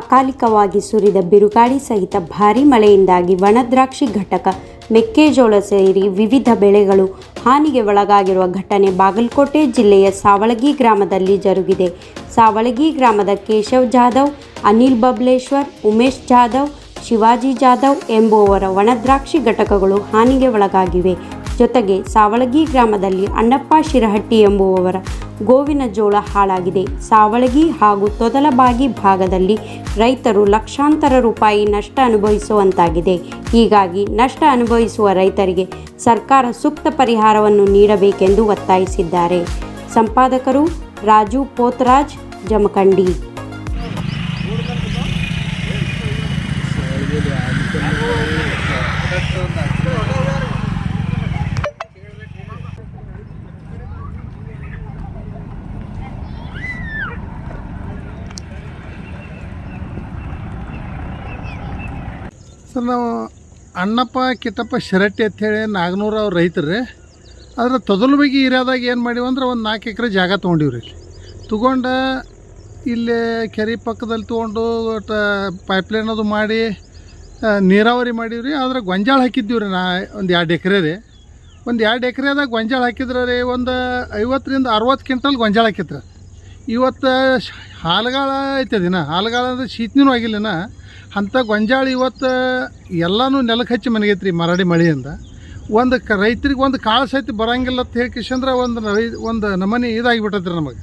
ಅಕಾಲಿಕವಾಗಿ ಸುರಿದ ಬಿರುಗಾಳಿ ಸಹಿತ ಭಾರಿ ಮಳೆಯಿಂದಾಗಿ ಒಣದ್ರಾಕ್ಷಿ ಘಟಕ, ಮೆಕ್ಕೆಜೋಳ ಸೇರಿ ವಿವಿಧ ಬೆಳೆಗಳು ಹಾನಿಗೆ ಒಳಗಾಗಿರುವ ಘಟನೆ ಬಾಗಲಕೋಟೆ ಜಿಲ್ಲೆಯ ಸಾವಳಗಿ ಗ್ರಾಮದಲ್ಲಿ ಜರುಗಿದೆ. ಸಾವಳಗಿ ಗ್ರಾಮದ ಕೇಶವ್ ಜಾಧವ್, ಅನಿಲ್ ಬಬ್ಲೇಶ್ವರ್, ಉಮೇಶ್ ಜಾಧವ್, ಶಿವಾಜಿ ಜಾಧವ್ ಎಂಬುವವರ ಒಣದ್ರಾಕ್ಷಿ ಘಟಕಗಳು ಹಾನಿಗೆ ಒಳಗಾಗಿವೆ. ಜೊತೆಗೆ ಸಾವಳಗಿ ಗ್ರಾಮದಲ್ಲಿ ಅಣ್ಣಪ್ಪ ಶಿರಹಟ್ಟಿ ಎಂಬುವವರ ಗೋವಿನ ಜೋಳ ಹಾಳಾಗಿದೆ. ಸಾವಳಗಿ ಹಾಗೂ ತೊದಲಬಾಗಿ ಭಾಗದಲ್ಲಿ ರೈತರು ಲಕ್ಷಾಂತರ ರೂಪಾಯಿ ನಷ್ಟ ಅನುಭವಿಸುವಂತಾಗಿದೆ. ಹೀಗಾಗಿ ನಷ್ಟ ಅನುಭವಿಸುವ ರೈತರಿಗೆ ಸರ್ಕಾರ ಸೂಕ್ತ ಪರಿಹಾರವನ್ನು ನೀಡಬೇಕೆಂದು ಒತ್ತಾಯಿಸಿದ್ದಾರೆ. ಸಂಪಾದಕರು ರಾಜು ಪೋತ್ರಾಜ್, ಜಮಖಂಡಿ. ಸರ್ ನಾವು ಅಣ್ಣಪ್ಪ, ಕಿತ್ತಪ್ಪ, ಶರಟ್ಟಿ ಅಂಥೇಳಿ ನಾಗನೂರು ಅವ್ರು ರೈತರು ರೀ. ಅದರ ತೊದಲು ಬಗ್ಗೆ ಇರೋದಾಗ ಏನು ಮಾಡೀವಿ ಅಂದ್ರೆ ಒಂದು ನಾಲ್ಕು ಎಕರೆ ಜಾಗ ತೊಗೊಂಡಿವ್ರಿ ಇಲ್ಲಿ. ತೊಗೊಂಡು ಇಲ್ಲಿ ಕೆರೆ ಪಕ್ಕದಲ್ಲಿ ತೊಗೊಂಡು ಟ ಪೈಪ್ಲೈನ್ ಅದು ಮಾಡಿ ನೀರಾವರಿ ಮಾಡೀವಿ ರೀ ಆದ್ರೆ ಗೊಂಜಾಳ ಹಾಕಿದ್ದೀವಿ ರೀ ನಾ ಒಂದು ಎರಡು ಎಕರೆ ರೀ. ಒಂದು ಎರಡು ಎಕರೆದಾಗ ಗೊಂಜಾಳ ಹಾಕಿದ್ರೆ ರೀ ಒಂದು ಐವತ್ತರಿಂದ ಅರವತ್ತು ಕ್ವಿಂಟಲ್ ಗೊಂಜಾಳ ಹಾಕಿತ್ರ ಇವತ್ತು ಹಾಲುಗಾಲ ಐತೆ ದಿನ. ಹಾಲುಗಾಲ ಅಂದ್ರೆ ಶೀತನೂ ಆಗಿಲ್ಲನ ಅಂಥ ಗೊಂಜಾಳ ಇವತ್ತು ಎಲ್ಲನೂ ನೆಲಕ್ಕೆ ಹಚ್ಚಿ ಮನೆಗೈತ್ರಿ ಮರಡಿ ಮಳೆಯಿಂದ. ಒಂದು ಕ ರೈತರಿಗೆ ಒಂದು ಕಾಳು ಸಹಿತ ಬರಂಗಿಲ್ಲ ಅಂತ ಹೇಳಿ ಕಿಶಂದ್ರೆ ಒಂದು ರೈ ಒಂದು ನಮನೆ ಇದಾಗಿಬಿಟ್ಟೈತೆ ರೀ ನಮಗೆ.